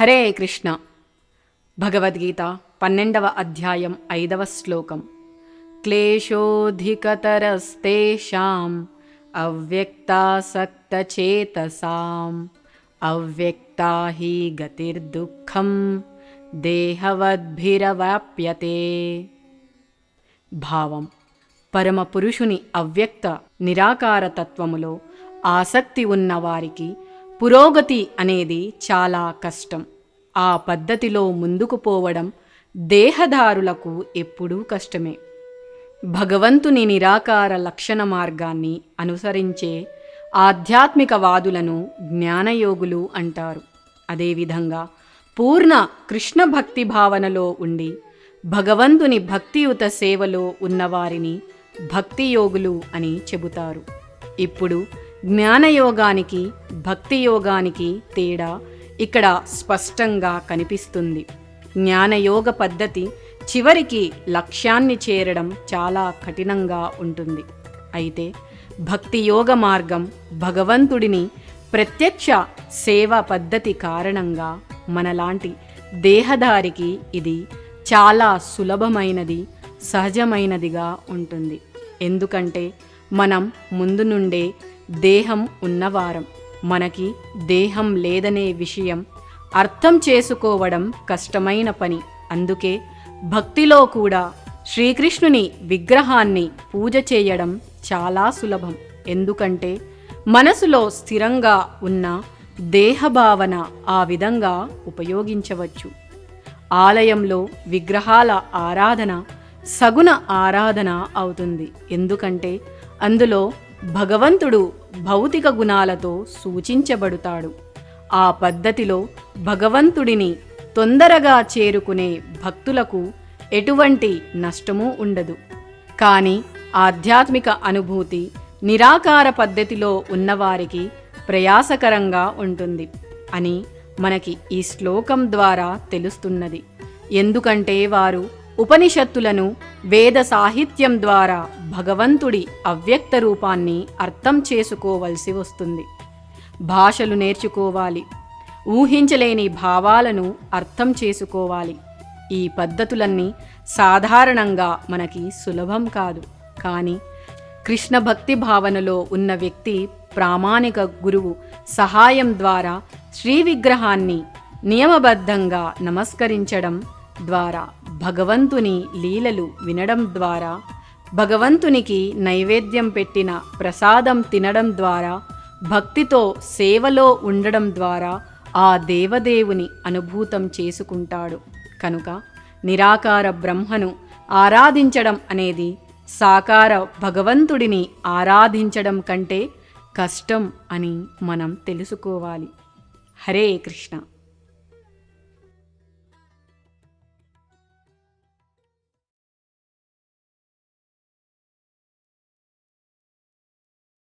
హరే కృష్ణ. భగవద్గీత పన్నెండవ అధ్యాయం ఐదవ శ్లోకం. క్లేశోధికతరస్తేషాం అవ్యక్తాసక్తచేతసాం. అవ్యక్తా హి గతిర్దుఃఖం దేహవద్భిరవాప్యతే భావం. పరమ పురుషుని అవ్యక్త నిరాకారతత్వములో ఆసక్తి ఉన్నవారికి పురోగతి అనేది చాలా కష్టం. ఆ పద్ధతిలో ముందుకు పోవడం దేహదారులకు ఎప్పుడూ కష్టమే. భగవంతుని నిరాకార లక్షణ మార్గాన్ని అనుసరించే ఆధ్యాత్మికవాదులను జ్ఞానయోగులు అంటారు. అదేవిధంగా పూర్ణ కృష్ణ భక్తి భావనలో ఉండి భగవంతుని భక్తియుత సేవలో ఉన్నవారిని భక్తి యోగులు అని చెబుతారు. ఇప్పుడు జ్ఞానయోగానికి భక్తి యోగానికి తేడా ఇక్కడ స్పష్టంగా కనిపిస్తుంది. జ్ఞానయోగ పద్ధతి చివరికి లక్ష్యాన్ని చేరడం చాలా కఠినంగా ఉంటుంది. అయితే భక్తి యోగ మార్గం భగవంతుడిని ప్రత్యక్ష సేవ పద్ధతి కారణంగా మనలాంటి దేహదారికి ఇది చాలా సులభమైనది సహజమైనదిగా ఉంటుంది. ఎందుకంటే మనం ముందు నుండే దేహం ఉన్నవారం. మనకి దేహం లేదనే విషయం అర్థం చేసుకోవడం కష్టమైన పని. అందుకే భక్తిలో కూడా శ్రీకృష్ణుని విగ్రహాన్ని పూజ చేయడం చాలా సులభం. ఎందుకంటే మనసులో స్థిరంగా ఉన్న దేహభావన ఆ విధంగా ఉపయోగించవచ్చు. ఆలయంలో విగ్రహాల ఆరాధన సగుణ ఆరాధన అవుతుంది. ఎందుకంటే అందులో భగవంతుడు భౌతిక గుణాలతో సూచించబడుతాడు. ఆ పద్ధతిలో భగవంతుడిని తొందరగా చేరుకునే భక్తులకు ఎటువంటి నష్టమూ ఉండదు. కానీ ఆధ్యాత్మిక అనుభూతి నిరాకార పద్ధతిలో ఉన్నవారికి ప్రయాసకరంగా ఉంటుంది అని మనకి ఈ శ్లోకం ద్వారా తెలుస్తున్నది. ఎందుకంటే వారు ఉపనిషత్తులను వేద సాహిత్యం ద్వారా భగవంతుడి అవ్యక్త రూపాన్ని అర్థం చేసుకోవలసి వస్తుంది. భాషలు నేర్చుకోవాలి. ఊహించలేని భావాలను అర్థం చేసుకోవాలి. ఈ పద్ధతులన్నీ సాధారణంగా మనకి సులభం కాదు. కానీ కృష్ణ భక్తి భావనలో ఉన్న వ్యక్తి ప్రామాణిక గురువు సహాయం ద్వారా శ్రీ విగ్రహాన్ని నియమబద్ధంగా నమస్కరించడం ద్వారా భగవంతుని లీలలు వినడం ద్వారా భగవంతునికి నైవేద్యం పెట్టిన ప్రసాదం తినడం ద్వారా భక్తితో సేవలో ఉండడం ద్వారా ఆ దేవదేవుని అనుభూతం చేసుకుంటాడు. కనుక నిరాకార బ్రహ్మను ఆరాధించడం అనేది సాకార భగవంతుడిని ఆరాధించడం కంటే కష్టం అని మనం తెలుసుకోవాలి. హరే కృష్ణ.